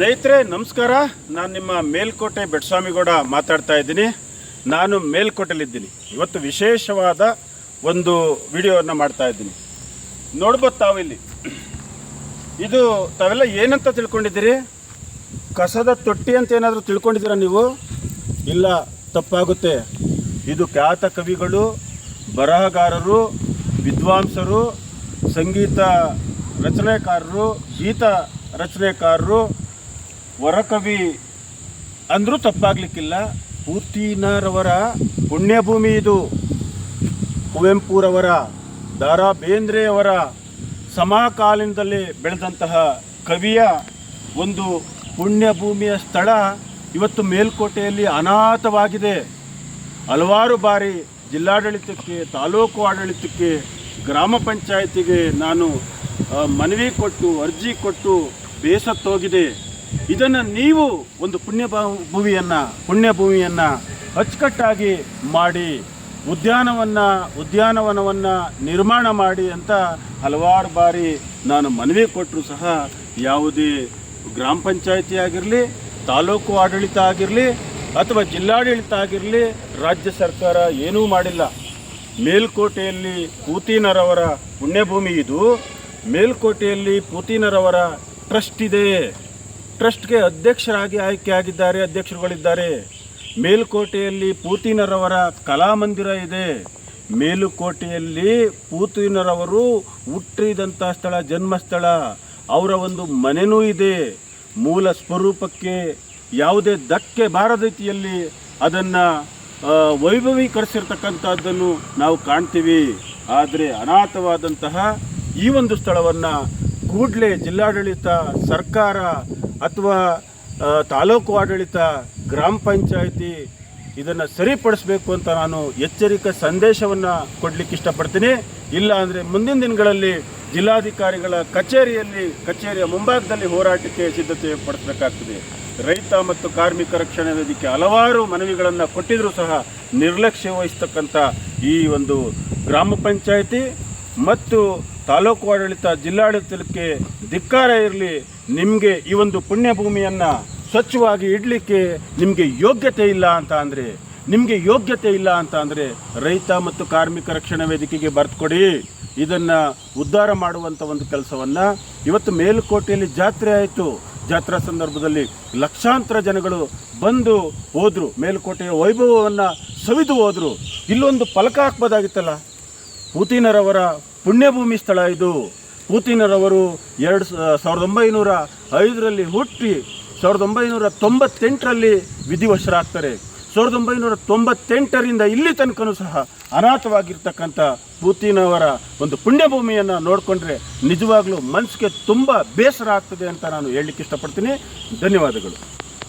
ಸ್ನೇಹಿತರೆ, ನಮಸ್ಕಾರ. ನಾನು ನಿಮ್ಮ ಮೇಲ್ಕೋಟೆ ಬೆಟ್ಸ್ವಾಮಿಗೌಡ ಮಾತಾಡ್ತಾ ಇದ್ದೀನಿ. ನಾನು ಮೇಲ್ಕೋಟೆಲಿದ್ದೀನಿ ಇವತ್ತು ವಿಶೇಷವಾದ ಒಂದು ವಿಡಿಯೋವನ್ನು ಮಾಡ್ತಾ ಇದ್ದೀನಿ. ನೋಡ್ಬೋದು ತಾವಿಲ್ಲಿ. ಇದು ತಾವೆಲ್ಲ ಏನಂತ ತಿಳ್ಕೊಂಡಿದ್ದೀರಿ? ಕಸದ ತೊಟ್ಟಿ ಅಂತ ಏನಾದರೂ ತಿಳ್ಕೊಂಡಿದ್ದೀರಾ ನೀವು? ಇಲ್ಲ, ತಪ್ಪಾಗುತ್ತೆ. ಇದು ಖ್ಯಾತ ಕವಿಗಳು, ಬರಹಗಾರರು, ವಿದ್ವಾಂಸರು, ಸಂಗೀತ ರಚನೆಕಾರರು, ಗೀತ ರಚನೆಕಾರರು ವರಕವಿ ಅಂದರೂ ತಪ್ಪಾಗಲಿಕ್ಕಿಲ್ಲ. ಪೂರ್ತಿನರವರ ಪುಣ್ಯಭೂಮಿ ಇದು. ಕುವೆಂಪುರವರ ದಾರಾ ಬೇಂದ್ರೆಯವರ ಸಮಕಾಲೀನದಲ್ಲಿ ಬೆಳೆದಂತಹ ಕವಿಯ ಒಂದು ಪುಣ್ಯಭೂಮಿಯ ಸ್ಥಳ ಇವತ್ತು ಮೇಲ್ಕೋಟೆಯಲ್ಲಿ ಅನಾಥವಾಗಿದೆ. ಹಲವಾರು ಬಾರಿ ಜಿಲ್ಲಾಡಳಿತಕ್ಕೆ, ತಾಲೂಕು ಆಡಳಿತಕ್ಕೆ, ಗ್ರಾಮ ಪಂಚಾಯತಿಗೆ ನಾನು ಮನವಿ ಕೊಟ್ಟು, ಅರ್ಜಿ ಕೊಟ್ಟು ಬೇಸತ್ತೋಗಿದೆ. ಇದನ್ನು ನೀವು ಒಂದು ಪುಣ್ಯ ಭೂಮಿಯನ್ನು ಪುಣ್ಯಭೂಮಿಯನ್ನು ಅಚ್ಚುಕಟ್ಟಾಗಿ ಮಾಡಿ, ಉದ್ಯಾನವನ್ನು, ಉದ್ಯಾನವನವನ್ನು ನಿರ್ಮಾಣ ಮಾಡಿ ಅಂತ ಹಲವಾರು ಬಾರಿ ನಾನು ಮನವಿ ಕೊಟ್ಟರು ಸಹ ಯಾವುದೇ ಗ್ರಾಮ ಪಂಚಾಯಿತಿ ಆಗಿರಲಿ, ತಾಲೂಕು ಆಡಳಿತ ಆಗಿರಲಿ, ಅಥವಾ ಜಿಲ್ಲಾಡಳಿತ ಆಗಿರಲಿ, ರಾಜ್ಯ ಸರ್ಕಾರ ಏನೂ ಮಾಡಿಲ್ಲ. ಮೇಲ್ಕೋಟೆಯಲ್ಲಿ ಪೂತಿನರವರ ಪುಣ್ಯಭೂಮಿ ಇದು. ಮೇಲ್ಕೋಟೆಯಲ್ಲಿ ಪೂತಿನರವರ ಟ್ರಸ್ಟ್ ಇದೆ. ಟ್ರಸ್ಟ್ಗೆ ಅಧ್ಯಕ್ಷರಾಗಿ ಆಯ್ಕೆಯಾಗಿದ್ದಾರೆ ಅಧ್ಯಕ್ಷರುಗಳಿದ್ದಾರೆ. ಮೇಲುಕೋಟೆಯಲ್ಲಿ ಪೂತಿನರವರ ಕಲಾಮಂದಿರ ಇದೆ. ಮೇಲುಕೋಟೆಯಲ್ಲಿ ಪೂತಿನರವರು ಹುಟ್ಟಿದಂಥ ಸ್ಥಳ ಜನ್ಮಸ್ಥಳ. ಅವರ ಒಂದು ಮನೆನೂ ಇದೆ. ಮೂಲ ಸ್ವರೂಪಕ್ಕೆ ಯಾವುದೇ ಧಕ್ಕೆ ಬಾರದ ರೀತಿಯಲ್ಲಿ ಅದನ್ನು ವೈಭವೀಕರಿಸಿರ್ತಕ್ಕಂಥದ್ದನ್ನು ನಾವು ಕಾಣ್ತೀವಿ. ಆದರೆ ಅನಾಥವಾದಂತಹ ಈ ಒಂದು ಸ್ಥಳವನ್ನು ಕೂಡಲೇ ಜಿಲ್ಲಾಡಳಿತ, ಸರ್ಕಾರ ಅಥವಾ ತಾಲೂಕು ಆಡಳಿತ, ಗ್ರಾಮ ಪಂಚಾಯಿತಿ ಇದನ್ನು ಸರಿಪಡಿಸಬೇಕು ಅಂತ ನಾನು ಎಚ್ಚರಿಕೆ ಸಂದೇಶವನ್ನು ಕೊಡಲಿಕ್ಕೆ ಇಷ್ಟಪಡ್ತೀನಿ. ಇಲ್ಲ ಅಂದರೆ ಮುಂದಿನ ದಿನಗಳಲ್ಲಿ ಜಿಲ್ಲಾಧಿಕಾರಿಗಳ ಕಚೇರಿಯಲ್ಲಿ, ಕಚೇರಿಯ ಮುಂಭಾಗದಲ್ಲಿ ಹೋರಾಟಕ್ಕೆ ಸಿದ್ಧತೆ ಪಡಿಸಬೇಕಾಗ್ತದೆ. ರೈತ ಮತ್ತು ಕಾರ್ಮಿಕ ರಕ್ಷಣೆ ವೇದಿಕೆ ಹಲವಾರು ಮನವಿಗಳನ್ನು ಕೊಟ್ಟಿದ್ರೂ ಸಹ ನಿರ್ಲಕ್ಷ್ಯ ವಹಿಸ್ತಕ್ಕಂಥ ಈ ಒಂದು ಗ್ರಾಮ ಪಂಚಾಯಿತಿ ಮತ್ತು ತಾಲೂಕು ಆಡಳಿತ ಜಿಲ್ಲಾಡಳಿತಕ್ಕೆ ಧಿಕ್ಕಾರ ಇರಲಿ, ನಿಮಗೆ ಈ ಒಂದು ಪುಣ್ಯಭೂಮಿಯನ್ನು ಸ್ವಚ್ಛವಾಗಿ ಇಡಲಿಕ್ಕೆ ನಿಮಗೆ ಯೋಗ್ಯತೆ ಇಲ್ಲ ಅಂತ ಅಂದರೆ, ನಿಮಗೆ ಯೋಗ್ಯತೆ ಇಲ್ಲ ಅಂತ ಅಂದರೆ ರೈತ ಮತ್ತು ಕಾರ್ಮಿಕ ರಕ್ಷಣಾ ವೇದಿಕೆಗೆ ಬರೆದುಕೊಡಿ ಇದನ್ನು ಉದ್ಧಾರ ಮಾಡುವಂಥ ಒಂದು ಕೆಲಸವನ್ನು ಇವತ್ತು ಮೇಲುಕೋಟೆಯಲ್ಲಿ ಜಾತ್ರೆ ಆಯಿತು. ಜಾತ್ರಾ ಸಂದರ್ಭದಲ್ಲಿ ಲಕ್ಷಾಂತರ ಜನಗಳು ಬಂದು ಹೋದರು, ಮೇಲುಕೋಟೆಯ ವೈಭವವನ್ನು ಸವಿದು ಹೋದರು. ಇಲ್ಲೊಂದು ಫಲಕ ಹಾಕ್ಬೋದಾಗಿತ್ತಲ್ಲ? ಪೂತಿನರವರ ಪುಣ್ಯಭೂಮಿ ಸ್ಥಳ ಇದು. ಪೂತಿನರವರು ಎರಡು ಸಾವಿರದ ಒಂಬೈನೂರ ಐದರಲ್ಲಿ ಹುಟ್ಟಿ, ಸಾವಿರದ ಒಂಬೈನೂರ ತೊಂಬತ್ತೆಂಟರಲ್ಲಿ ವಿಧಿವಶರಾಗ್ತಾರೆ. ಸಾವಿರದ ಒಂಬೈನೂರ ತೊಂಬತ್ತೆಂಟರಿಂದ ಇಲ್ಲಿ ತನಕನೂ ಸಹ ಅನಾಥವಾಗಿರ್ತಕ್ಕಂಥ ಪೂತಿನವರ ಒಂದು ಪುಣ್ಯಭೂಮಿಯನ್ನು ನೋಡಿಕೊಂಡ್ರೆ ನಿಜವಾಗ್ಲೂ ಮನಸ್ಸಿಗೆ ತುಂಬ ಬೇಸರ ಆಗ್ತದೆ ಅಂತ ನಾನು ಹೇಳಲಿಕ್ಕೆ ಇಷ್ಟಪಡ್ತೀನಿ. ಧನ್ಯವಾದಗಳು.